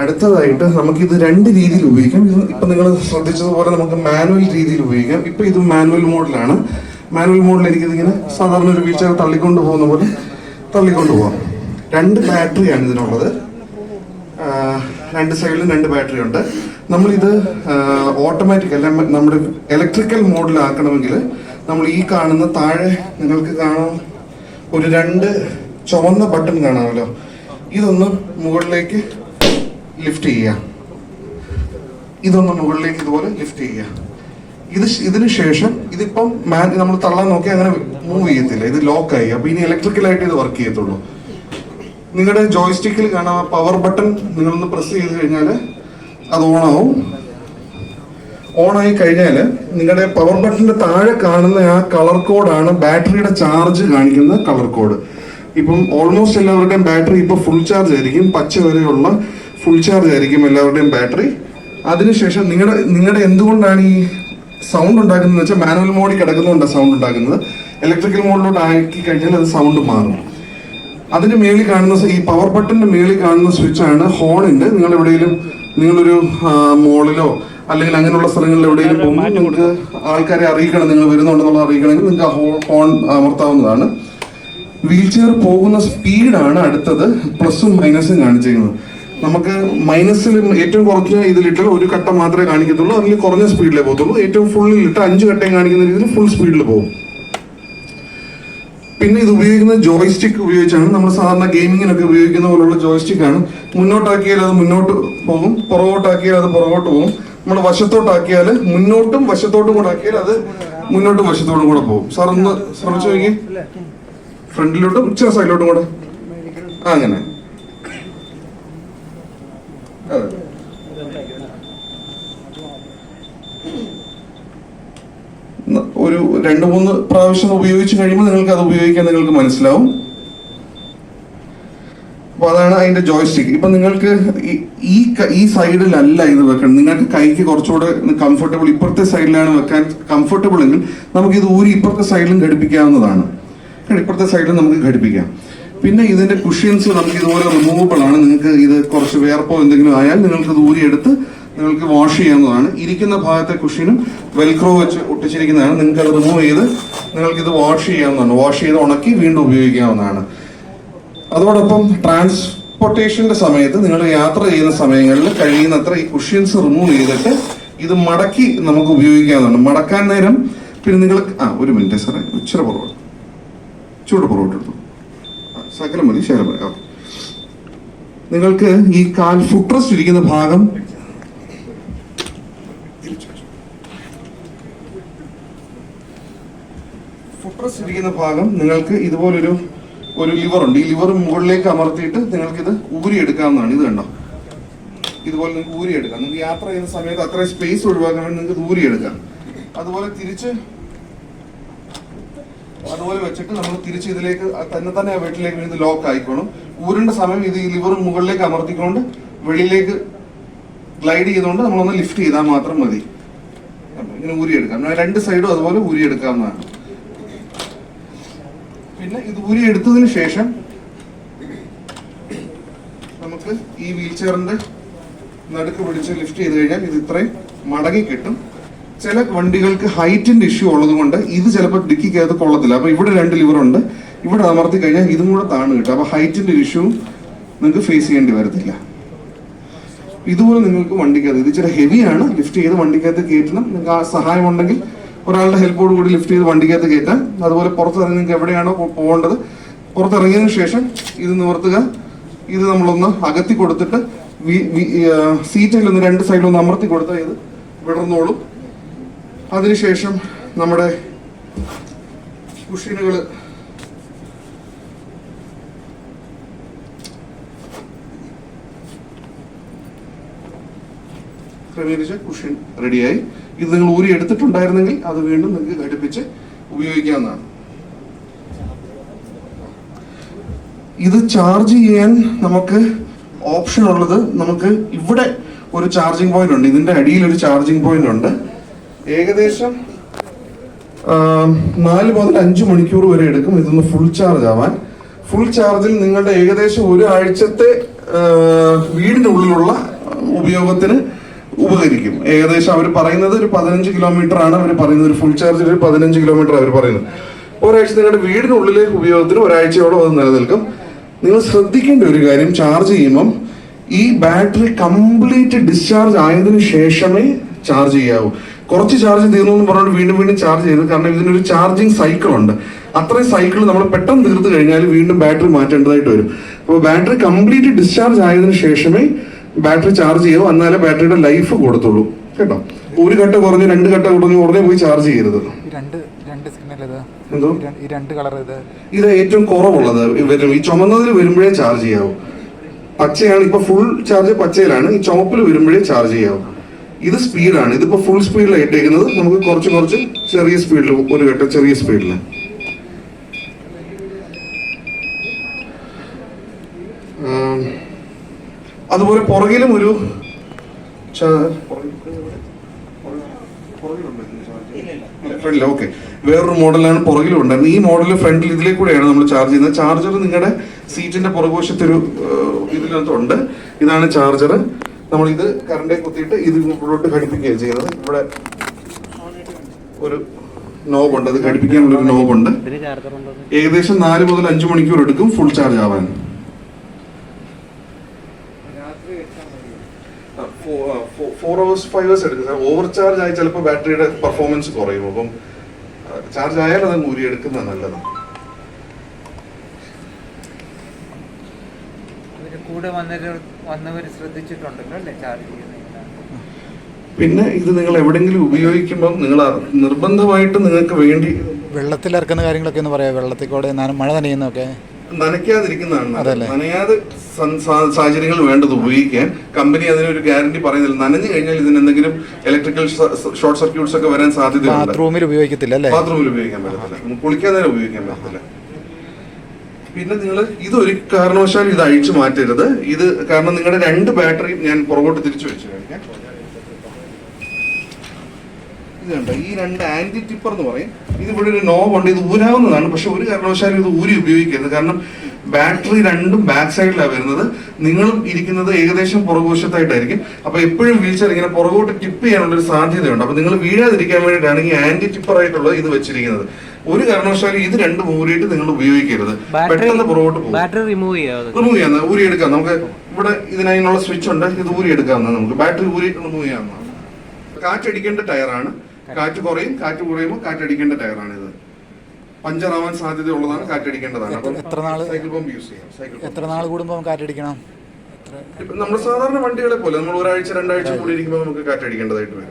അടുത്തതായിട്ട് നമുക്ക് ഇത് രണ്ട് രീതിയിൽ ഉപയോഗിക്കാം. ഇത് ഇപ്പൊ നിങ്ങൾ ശ്രദ്ധിച്ചതുപോലെ നമുക്ക് മാനുവൽ രീതിയിൽ ഉപയോഗിക്കാം. ഇപ്പൊ ഇത് മാനുവൽ മോഡിലാണ്. മാനുവൽ മോഡിൽ എനിക്കിതിങ്ങനെ സാധാരണ ഒരു വീഴ്ച തള്ളിക്കൊണ്ട് പോകുന്ന പോലെ തള്ളിക്കൊണ്ട് പോകാം രണ്ട് ബാറ്ററിയാണ് ഇതിനുള്ളത്. രണ്ട് സൈഡിലും രണ്ട് ബാറ്ററി ഉണ്ട് നമ്മളിത് ഓട്ടോമാറ്റിക് അല്ല നമ്മുടെ ഇലക്ട്രിക്കൽ മോഡിലാക്കണമെങ്കിൽ നമ്മൾ ഈ കാണുന്ന താഴെ നിങ്ങൾക്ക് കാണാം ഒരു രണ്ട് ചുവന്ന ബട്ടൺ കാണാമല്ലോ. ഇതൊന്ന് മുകളിലേക്ക് ലിഫ്റ്റ് ചെയ്യുക. ഇതൊന്ന് മുകളിലേക്ക് ഇതുപോലെ ലിഫ്റ്റ് ചെയ്യുക. ഇത് ഇതിനു ശേഷം ഇതിപ്പം മാൻ നമ്മൾ തള്ളാൻ നോക്കി അങ്ങനെ മൂവ് ചെയ്യത്തില്ല. ഇത് ലോക്ക് ആയി. അപ്പൊ ഇനി ഇലക്ട്രിക്കലായിട്ട് ഇത് വർക്ക് ചെയ്യത്തുള്ളൂ. നിങ്ങളുടെ ജോയ്സ്റ്റിക്കിൽ കാണാം. പവർ ബട്ടൺ നിങ്ങളൊന്ന് പ്രസ് ചെയ്ത് കഴിഞ്ഞാൽ അത് ഓണാവും. ഓണായി കഴിഞ്ഞാൽ നിങ്ങളുടെ പവർ ബട്ടണിന്റെ താഴെ കാണുന്ന ആ കളർ കോഡാണ് ബാറ്ററിയുടെ ചാർജ് കാണിക്കുന്ന കളർ കോഡ് ഇപ്പം ഓൾമോസ്റ്റ് എല്ലാവരുടെയും ബാറ്ററി ഇപ്പൊ ഫുൾ ചാർജ് ആയിരിക്കും. പച്ച വരെയുള്ള ഫുൾ ചാർജ് ആയിരിക്കും എല്ലാവരുടെയും ബാറ്ററി അതിനുശേഷം നിങ്ങളുടെ നിങ്ങളുടെ എന്തുകൊണ്ടാണ് ഈ സൗണ്ട് ഉണ്ടാക്കുന്നത്? വെച്ചാൽ മാനുവൽ മോഡിൽ കിടക്കുന്നതുകൊണ്ടാണ് സൗണ്ട് ഉണ്ടാക്കുന്നത്. ഇലക്ട്രിക്കൽ മോഡിലോട്ട് ആക്കി കഴിഞ്ഞാൽ അത് സൗണ്ട് മാറും. അതിന് മേളിൽ കാണുന്ന ഈ പവർ ബട്ടന്റെ മേളിൽ കാണുന്ന സ്വിച്ച് ആണ് ഹോണിന്റെ നിങ്ങൾ എവിടെയെങ്കിലും നിങ്ങളൊരു മോളിലോ അല്ലെങ്കിൽ അങ്ങനെയുള്ള സ്ഥലങ്ങളിൽ എവിടെയെങ്കിലും പോകുമ്പോൾ നിങ്ങൾക്ക് ആൾക്കാരെ അറിയിക്കണം. നിങ്ങൾ വരുന്നുണ്ടെന്നുള്ള അറിയിക്കണമെങ്കിൽ നിങ്ങൾക്ക് ഹോൺ അമർത്താവുന്നതാണ്. വീൽ ചെയർ പോകുന്ന സ്പീഡാണ് അടുത്തത്. പ്ലസും മൈനസും കാണിച്ചിരിക്കുന്നത്. നമുക്ക് മൈനസിൽ ഏറ്റവും കുറഞ്ഞ ഇതിലിട്ടാൽ ഒരു കട്ട മാത്രമേ കാണിക്കത്തുള്ളൂ. അതിൽ കുറഞ്ഞ സ്പീഡിലേ പോകത്തുള്ളൂ. ഏറ്റവും ഫുള്ളിൽ ഇട്ട് അഞ്ച് കട്ടയും കാണിക്കുന്ന രീതിയിൽ ഫുൾ സ്പീഡിൽ പോകും. പിന്നെ ഇത് ഉപയോഗിക്കുന്ന ജോയ്സ്റ്റിക്ക് ഉപയോഗിച്ചാണ് നമ്മൾ സാധാരണ ഗെയിമിങ്ങിനൊക്കെ ഉപയോഗിക്കുന്ന പോലുള്ള ജോയ്സ്റ്റിക്കാണ് മുന്നോട്ടാക്കിയാൽ അത് മുന്നോട്ട് പോകും. പുറകോട്ടാക്കിയാൽ അത് പുറകോട്ട് പോകും. നമ്മൾ വശത്തോട്ടാക്കിയാൽ മുന്നോട്ടും വശത്തോട്ടും കൂടെ ആക്കിയാൽ അത് മുന്നോട്ടും വശത്തോട്ടും കൂടെ പോകും. സാർ ഒന്ന് ശ്രമിച്ചു നോക്കി ഫ്രണ്ടിലോട്ടും ഇച്ചിരി സൈഡിലോട്ടും കൂടെ. അങ്ങനെ. ഒരു രണ്ട് മൂന്ന് പ്രാവശ്യം ഉപയോഗിച്ച് കഴിയുമ്പോൾ നിങ്ങൾക്ക് അത് ഉപയോഗിക്കാൻ നിങ്ങൾക്ക് മനസ്സിലാവും. അപ്പൊ അതാണ് അതിന്റെ ജോയ്സ്റ്റിക്ക് ഇപ്പൊ നിങ്ങൾക്ക് ഈ- ഈ സൈഡിലല്ല ഇത് വെക്കണം. നിങ്ങൾക്ക് കൈക്ക് കുറച്ചുകൂടെ കംഫർട്ടബിൾ ഇപ്പുറത്തെ സൈഡിലാണ് വെക്കാൻ കംഫർട്ടബിൾ എങ്കിൽ നമുക്ക് ഇത് ഊരി ഇപ്പുറത്തെ സൈഡിലും ഘടിപ്പിക്കാവുന്നതാണ്. ഇപ്പുറത്തെ സൈഡിലും നമുക്ക് ഘടിപ്പിക്കാം. പിന്നെ ഇതിന്റെ കുഷ്യൻസ് നമുക്ക് ഇതുപോലെ റിമൂവബിൾ ആണ്. നിങ്ങൾക്ക് ഇത് കുറച്ച് വേർപ്പോ എന്തെങ്കിലും ആയാൽ നിങ്ങൾക്ക് ദൂരെ എടുത്ത് നിങ്ങൾക്ക് വാഷ് ചെയ്യാവുന്നതാണ്. ഇരിക്കുന്ന ഭാഗത്തെ കുഷ്യനും വെൽക്രോ വെച്ച് ഒട്ടിച്ചിരിക്കുന്നതാണ്. നിങ്ങൾക്ക് അത് റിമൂവ് ചെയ്ത് നിങ്ങൾക്ക് ഇത് വാഷ് ചെയ്യാവുന്നതാണ്. വാഷ് ചെയ്ത് ഉണക്കി വീണ്ടും ഉപയോഗിക്കാവുന്നതാണ്. അതോടൊപ്പം ട്രാൻസ്പോർട്ടേഷന്റെ സമയത്ത് നിങ്ങൾ യാത്ര ചെയ്യുന്ന സമയങ്ങളിൽ കഴിയുന്നത്ര ഈ കുഷ്യൻസ് റിമൂവ് ചെയ്തിട്ട് ഇത് മടക്കി നമുക്ക് ഉപയോഗിക്കാവുന്നതാണ്. മടക്കാൻ നേരം പിന്നെ നിങ്ങൾ ആ ഒരു മിനിറ്റ് സാറേ. ഇച്ചിരി പുറകോട്ട്. ചൂട് പുറകോട്ട് എടുത്തു. ആ, ശകലം മതി ശകലം മതി ഓക്കെ. നിങ്ങൾക്ക് ഈ കാൽ ഫുട്രസ് ഇരിക്കുന്ന ഭാഗം ഫുട്രസ് ഇരിക്കുന്ന ഭാഗം നിങ്ങൾക്ക് ഇതുപോലൊരു ഒരു ലിവർ ഉണ്ട്. ഈ ലിവർ മുകളിലേക്ക് അമർത്തിയിട്ട് നിങ്ങൾക്ക് ഇത് ഊരിയെടുക്കാവുന്നതാണ് ഇത് കണ്ടോ? ഇതുപോലെ നിങ്ങൾക്ക് ഊരിയെടുക്കാം നിങ്ങൾക്ക് യാത്ര ചെയ്യുന്ന സമയത്ത് അത്രയും സ്പേസ് ഒഴിവാക്കാൻ വേണ്ടി നിങ്ങൾക്ക് ഇത് ഊരിയെടുക്കാം അതുപോലെ തിരിച്ച് അതുപോലെ വെച്ചിട്ട് നമ്മൾ തിരിച്ച് ഇതിലേക്ക് തന്നെ തന്നെ ആ വീട്ടിലേക്ക് ഇത് ലോക്ക് ആയിക്കോളും. ഊരേണ്ട സമയം ഇത് ഈ ലിവർ മുകളിലേക്ക് അമർത്തിക്കൊണ്ട് വെളിയിലേക്ക് ഗ്ലൈഡ് ചെയ്തുകൊണ്ട് നമ്മളൊന്ന് ലിഫ്റ്റ് ചെയ്താൽ മാത്രം മതി. ഇങ്ങനെ ഊരിയെടുക്കാം. രണ്ട് സൈഡും അതുപോലെ ഊരിയെടുക്കാവുന്നതാണ്. പിന്നെ ഇത് ഊരി എടുത്തതിന് ശേഷം നമുക്ക് ഈ വീൽ ചെയറിന്റെ നടുക്ക് പിടിച്ച് ലിഫ്റ്റ് ചെയ്ത് കഴിഞ്ഞാൽ ഇത് ഇത്രയും മടങ്ങി കിട്ടും. ചില വണ്ടികൾക്ക് ഹൈറ്റിന്റെ ഇഷ്യൂ ഉള്ളത് കൊണ്ട് ഇത് ചിലപ്പോൾ ഡിക്കിക്കകത്ത് കൊള്ളത്തില്ല. അപ്പൊ ഇവിടെ രണ്ട് ലിവർ ഉണ്ട്. ഇവിടെ അമർത്തി കഴിഞ്ഞാൽ ഇതും കൂടെ താണ് കിട്ടും. അപ്പൊ ഹൈറ്റിന്റെ ഇഷ്യൂ നിങ്ങൾക്ക് ഫേസ് ചെയ്യേണ്ടി വരത്തില്ല. ഇതുപോലെ നിങ്ങൾക്ക് വണ്ടിക്കകത്ത് ഇത് ഇച്ചിരി ഹെവിയാണ് ലിഫ്റ്റ് ചെയ്ത് വണ്ടിക്കകത്ത് കയറ്റണം. നിങ്ങൾക്ക് ആ സഹായം ഉണ്ടെങ്കിൽ ഒരാളുടെ ഹെൽപ്പോട് കൂടി ലിഫ്റ്റ് ചെയ്ത് വണ്ടിക്കകത്ത് കയറ്റാം. അതുപോലെ പുറത്തിറങ്ങി നിങ്ങൾക്ക് എവിടെയാണോ പോകേണ്ടത്. പുറത്തിറങ്ങിയതിനു ശേഷം ഇത് നിവർത്തുക. ഇത് നമ്മളൊന്ന് അകത്തി കൊടുത്തിട്ട് സീറ്റിൽ ഒന്ന് രണ്ട് സൈഡിൽ ഒന്ന് അമർത്തി കൊടുത്താൽ ഇത് വിടർന്നോളും. അതിനുശേഷം നമ്മുടെ കുഷീനുകൾ ക്രമീകരിച്ച കുഷ്യൻ റെഡിയായി. ഇത് നിങ്ങൾ ഊരി എടുത്തിട്ടുണ്ടായിരുന്നെങ്കിൽ അത് വീണ്ടും നിങ്ങൾക്ക് ഘടിപ്പിച്ച് ഉപയോഗിക്കാവുന്നതാണ്. ഇത് ചാർജ് ചെയ്യാൻ നമുക്ക് ഓപ്ഷൻ ഉള്ളത് നമുക്ക് ഇവിടെ ഒരു ചാർജിങ് പോയിന്റ് ഉണ്ട്. ഇതിന്റെ അടിയിൽ ഒരു ചാർജിങ് പോയിന്റ് ഉണ്ട്. ഏകദേശം നാല് മുതൽ അഞ്ച് മണിക്കൂർ വരെ എടുക്കും ഇതൊന്ന് ഫുൾ ചാർജ് ആവാൻ. ഫുൾ ചാർജിൽ നിങ്ങളുടെ ഏകദേശം ഒരാഴ്ചത്തെ ഉള്ളിലുള്ള ഉപയോഗത്തിന് ഉപകരിക്കും. ഏകദേശം അവർ പറയുന്നത് ഒരു പതിനഞ്ച് കിലോമീറ്റർ ആണ് അവർ പറയുന്നത്. ഒരു ഫുൾ ചാർജിൽ ഒരു പതിനഞ്ച് കിലോമീറ്റർ അവർ പറയുന്നത്. ഒരാഴ്ച നിങ്ങളുടെ വീടിനുള്ളിലെ ഉപയോഗത്തിന് ഒരാഴ്ചയോളം അത് നിലനിൽക്കും. നിങ്ങൾ ശ്രദ്ധിക്കേണ്ട ഒരു കാര്യം ചാർജ് ചെയ്യുമ്പം ഈ ബാറ്ററി കംപ്ലീറ്റ് ഡിസ്ചാർജ് ആയതിനു ശേഷമേ ചാർജ് ചെയ്യാവൂ. കുറച്ച് ചാർജ് തീർന്നു എന്ന് പറഞ്ഞുകൊണ്ട് വീണ്ടും വീണ്ടും ചാർജ് ചെയ്ത് കാരണം ഇതിനൊരു ചാർജിങ് സൈക്കിൾ ഉണ്ട്. അത്രയും സൈക്കിൾ നമ്മൾ പെട്ടെന്ന് തീർത്ത് കഴിഞ്ഞാൽ വീണ്ടും ബാറ്ററി മാറ്റേണ്ടതായിട്ട് വരും. അപ്പോൾ ബാറ്ററി കംപ്ലീറ്റ് ഡിസ്ചാർജ് ആയതിന് ശേഷമേ ബാറ്ററി ചാർജ് ചെയ്യാവൂ എന്നാലേ ബാറ്ററിയുടെ ലൈഫ് കൊടുത്തുള്ളൂ. കേട്ടോ? ഒരു ഘട്ടം കുറഞ്ഞ് രണ്ട് ഘട്ടം കുറഞ്ഞ് ഉടനെ പോയി ചാർജ് ചെയ്യരുത്. രണ്ട് രണ്ട് സിഗ്നൽ ഇത്? എന്തോ? ഈ ഈ രണ്ട് കളർ ഇത്? ഇത് ഏറ്റവും കുറവുള്ളത്. വരും ഈ ചുമന്നതിൽ വരുമ്പോഴേ ചാർജ് ചെയ്യാവൂ. പച്ചയാണ് ഇപ്പൊ ഫുൾ ചാർജ് പച്ചയിലാണ്. ഈ ചുമപ്പിൽ വരുമ്പോഴേ ചാർജ് ചെയ്യാവൂ. ഇത് സ്പീഡാണ് ഇതിപ്പോ ഫുൾ സ്പീഡിലാണ് ഇട്ടേക്കുന്നത്. നമുക്ക് കുറച്ച് കുറച്ച് ചെറിയ സ്പീഡിൽ ഒരു ഘട്ടം ചെറിയ സ്പീഡിൽ അതുപോലെ പുറകിലും ഒരു ഓക്കെ വേറൊരു മോഡലാണ് പുറകിലും ഉണ്ടായിരുന്നത്. ഈ മോഡൽ ഫ്രണ്ടിൽ ഇതിലേ കൂടെയാണ് നമ്മൾ ചാർജ് ചെയ്യുന്നത്. ചാർജർ നിങ്ങളുടെ സീറ്റിന്റെ പുറകുവശത്തൊരു ഇതിനകത്തുണ്ട്. ഇതാണ് ചാർജർ നമ്മൾ ഇത് കറണ്ടേ കുത്തിയിട്ട് ഇത് ഇവിടോട്ട് ഘടിപ്പിക്കുകയാണ് ചെയ്യുന്നത്. ഇവിടെ ഒരു നോബുണ്ട് അത് ഘടിപ്പിക്കാനുള്ള ഒരു നോബുണ്ട് ഏകദേശം നാല് മുതൽ അഞ്ച് മണിക്കൂർ എടുക്കും ഫുൾ ചാർജ് ആവാൻ. ഫോർ അവേഴ്സ് ഫൈവ് അവേഴ്സ് എടുക്കും. സാർ ഓവർ ചാർജ് ആയി ചിലപ്പോൾ ബാറ്ററിയുടെ പെർഫോമൻസ് കുറയും. അപ്പം ചാർജ് ആയാൽ അത് മൂരി എടുക്കുന്നത് നല്ലതാണ് കൂടെ വന്നവര് വന്നവർ ശ്രദ്ധിച്ചിട്ടുണ്ടല്ലോ അല്ലേ ചാർജ് ചെയ്യുന്നത്? പിന്നെ ഇത് നിങ്ങൾ എവിടെങ്കിലും ഉപയോഗിക്കുമ്പോൾ നിങ്ങൾ നിർബന്ധമായിട്ട് നിങ്ങൾക്ക് വേണ്ടി വെള്ളത്തിൽ ഇറക്കുന്ന കാര്യങ്ങളൊക്കെ ഒന്ന് പറയാം വെള്ളത്തിൽ കൂടെ മഴ നനയുന്നൊക്കെ നനയ്ക്കാതിരിക്കുന്നതാണ് നനയാതെ സാഹചര്യങ്ങൾ വേണ്ടത് ഉപയോഗിക്കാൻ. കമ്പനി അതിനൊരു ഗ്യാരണ്ടി പറയുന്നില്ല. നനഞ്ഞു കഴിഞ്ഞാൽ ഇതിന് എന്തെങ്കിലും ഇലക്ട്രിക്കൽ ഷോർട്ട് സർക്യൂട്ട്സ് ഒക്കെ വരാൻ സാധ്യതയുണ്ട്. ബാത്റൂമിൽ ഉപയോഗിക്കത്തില്ല അല്ലേ? ബാത്റൂമിൽ ഉപയോഗിക്കാൻ പറ്റത്തില്ല. കുളിക്കാൻ നേരം ഉപയോഗിക്കാൻ പറ്റത്തില്ല. പിന്നെ നിങ്ങൾ ഇത് ഒരു കാരണവശാലും ഇത് അഴിച്ചു മാറ്റരുത്. ഇത് കാരണം നിങ്ങളുടെ രണ്ട് ബാറ്ററി ഞാൻ പുറകോട്ട് തിരിച്ചു വെച്ചു കഴിഞ്ഞാൽ ഇത് ഈ രണ്ട് ആന്റി ടിപ്പർ എന്ന് പറയും. ഇത് ഇവിടെ ഒരു ഉണ്ട് ഇത് ഊരാവുന്നതാണ്. പക്ഷെ ഒരു കാരണവശാലും ഇത് ഊരി ഉപയോഗിക്കരുത്. കാരണം ബാറ്ററി രണ്ടും ബാക്ക് സൈഡിലാണ് വരുന്നത്. നിങ്ങളും ഇരിക്കുന്നത് ഏകദേശം പുറകുവശത്തായിട്ടായിരിക്കും. അപ്പൊ എപ്പോഴും വീഴ്ച ഇങ്ങനെ പുറകോട്ട് ടിപ്പ് ചെയ്യാനുള്ള ഒരു സാധ്യതയുണ്ട്. അപ്പൊ നിങ്ങൾ വീഴാതിരിക്കാൻ വേണ്ടിയിട്ടാണ് ഈ ആന്റി ടിപ്പർ ആയിട്ടുള്ളത് ഇത് വെച്ചിരിക്കുന്നത്. ഒരു കാരണവശാലും ഇത് രണ്ട് ഊരിയിട്ട് നിങ്ങൾ ഉപയോഗിക്കരുത്. പെട്ടെന്ന് പുറകോട്ട് പോകും. ബാറ്ററി റിമൂവ് ചെയ്യാം ഊരി എടുക്കാം. നമുക്ക് ഇവിടെ ഇതിനുള്ള സ്വിച്ച് ഉണ്ട്. ഇത് ഊരി എടുക്കാം നമുക്ക്. ബാറ്ററി ഊരി റിമൂവ് ചെയ്യാവുന്നതാണ് കാറ്റടിക്കേണ്ട ടയറാണ് കാറ്റ് കുറയും. കാറ്റ് കുറയുമ്പോൾ കാറ്റടിക്കേണ്ട ടയറാണ് ഇത്. പഞ്ചറാവാൻ സാധ്യതയുള്ളതാണ് കാറ്റടിക്കേണ്ടതാണ് സൈക്കിൾ പമ്പ് യൂസ് ചെയ്യാം. സൈക്കിൾ എത്ര നാൾ കൂടുമ്പോൾ കാറ്റടിക്കണം ഇപ്പം നമ്മൾ സാധാരണ വണ്ടികളെ പോലെ നമ്മൾ ഒരാഴ്ച രണ്ടാഴ്ച കൂടി ഇരിക്കുമ്പോൾ നമുക്ക് കാറ്റടിക്കേണ്ടതായിട്ട് വരും.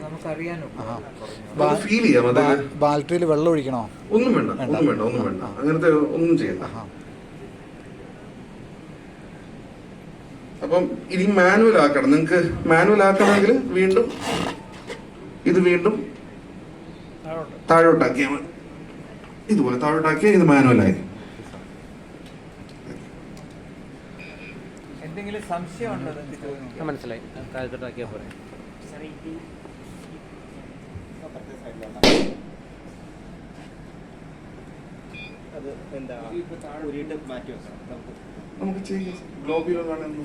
ഫീൽ ചെയ്യാം അത് ബാലറ്റിയിൽ വെള്ളം ഒഴിക്കണോ? ഒന്നും വേണ്ട ഒന്നും വേണ്ട ഒന്നും വേണ്ട. അങ്ങനത്തെ ഒന്നും ചെയ്യണ്ട. അപ്പം ഇനി മാനുവൽ ആക്കണം. നിങ്ങൾക്ക് മാനുവൽ ആക്കണമെങ്കിൽ വീണ്ടും ഇത് വീണ്ടും താഴോട്ടാക്കിയാൽ മതി. ഇതുപോലെ താഴോട്ടാക്കിയാൽ ഇത് മാനുവലായി. എന്തെങ്കിലും സംശയം ഉണ്ടോ നിങ്ങൾക്ക് മനസ്സിലായി. താഴത്തോട്ടാക്കിയാൽ പോരെ. നമുക്ക് ചെയ്യാം. ഗ്ലോബിലോ കാണുന്നു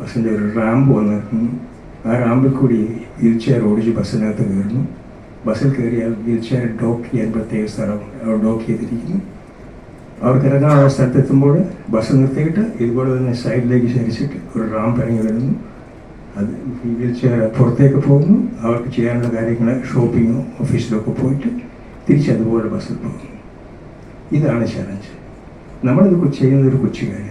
ബസ്സിന്റെ ഒരു റാമ്പ് വന്നിരുന്നു. ആ റാമ്പിൽ കൂടി വീൽ ചെയർ ഓടിച്ച് ബസ്സിനകത്ത് കയറുന്നു. ബസ്സിൽ കയറിയാൽ വീൽ ചെയർ ഡോക്ക് ചെയ്യാൻ പ്രത്യേക സ്ഥലം അവർ ഡോക്ക് ചെയ്തിരിക്കുന്നു. അവർക്ക് ഇറങ്ങാനുള്ള സ്ഥലത്തെത്തുമ്പോൾ ബസ് നിർത്തിയിട്ട് ഇതുപോലെ തന്നെ സൈഡിലേക്ക് ചരിച്ചിട്ട് ഒരു റാമ്പ് ഇറങ്ങി വരുന്നു. അത് വീൽ ചെയർ പുറത്തേക്ക് പോകുന്നു. അവർക്ക് ചെയ്യാനുള്ള കാര്യങ്ങൾ ഷോപ്പിങ്ങോ ഓഫീസിലോ ഒക്കെ പോയിട്ട് തിരിച്ചതുപോലെ ബസ്സിൽ പോകുന്നു. ഇതാണ് ചലഞ്ച് നമ്മളിത് ചെയ്യുന്നത് ഒരു കൊച്ചു കാര്യമാണ്.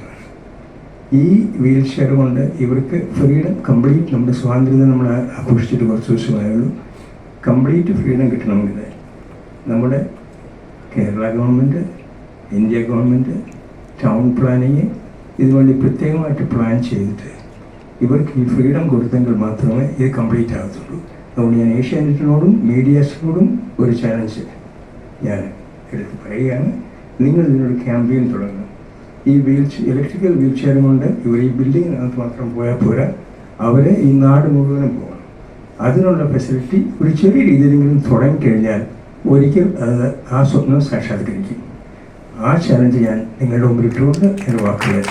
ഈ വീൽ ചെയർ കൊണ്ട് ഇവർക്ക് ഫ്രീഡം കംപ്ലീറ്റ് നമ്മുടെ സ്വാതന്ത്ര്യം നമ്മൾ ആഘോഷിച്ചിട്ട് കുറച്ച് ദിവസമായുള്ളൂ. കംപ്ലീറ്റ് ഫ്രീഡം കിട്ടണമെങ്കിൽ നമ്മുടെ Kerala government India government town planning ഇതുവേണ്ടി പ്രത്യേകമായിട്ട് പ്ലാൻ ചെയ്തിട്ട് ഇവർക്ക് ഈ ഫ്രീഡം കൊടുത്തെങ്കിൽ മാത്രമേ ഇത് കംപ്ലീറ്റ് ആകത്തുള്ളൂ. അതുകൊണ്ട് ഞാൻ ഏഷ്യാനെറ്റിനോടും മീഡിയാസിനോടും ഒരു ചാലഞ്ച് ഞാൻ എടുത്ത് പറയുകയാണ്. നിങ്ങൾ ഇതിനൊരു ക്യാമ്പയിൻ തുടങ്ങണം. ഈ വീൽ ഇലക്ട്രിക്കൽ വീൽ ചെയർ കൊണ്ട് ഇവർ ഈ ബിൽഡിങ്ങിനകത്ത് മാത്രം പോയാൽ പോരാ. അവരെ ഈ നാട് മുഴുവനും പോകണം. അതിനുള്ള ഫെസിലിറ്റി ഒരു ചെറിയ രീതിയിലെങ്കിലും തുടങ്ങിക്കഴിഞ്ഞാൽ ഒരിക്കൽ അത് ആ സ്വപ്നം സാക്ഷാത്കരിക്കും. ആ ചലഞ്ച് ഞാൻ നിങ്ങളുടെ മുമ്പിൽ ഇട്ടുകൊണ്ട് എന്റെ വാക്കുകൾ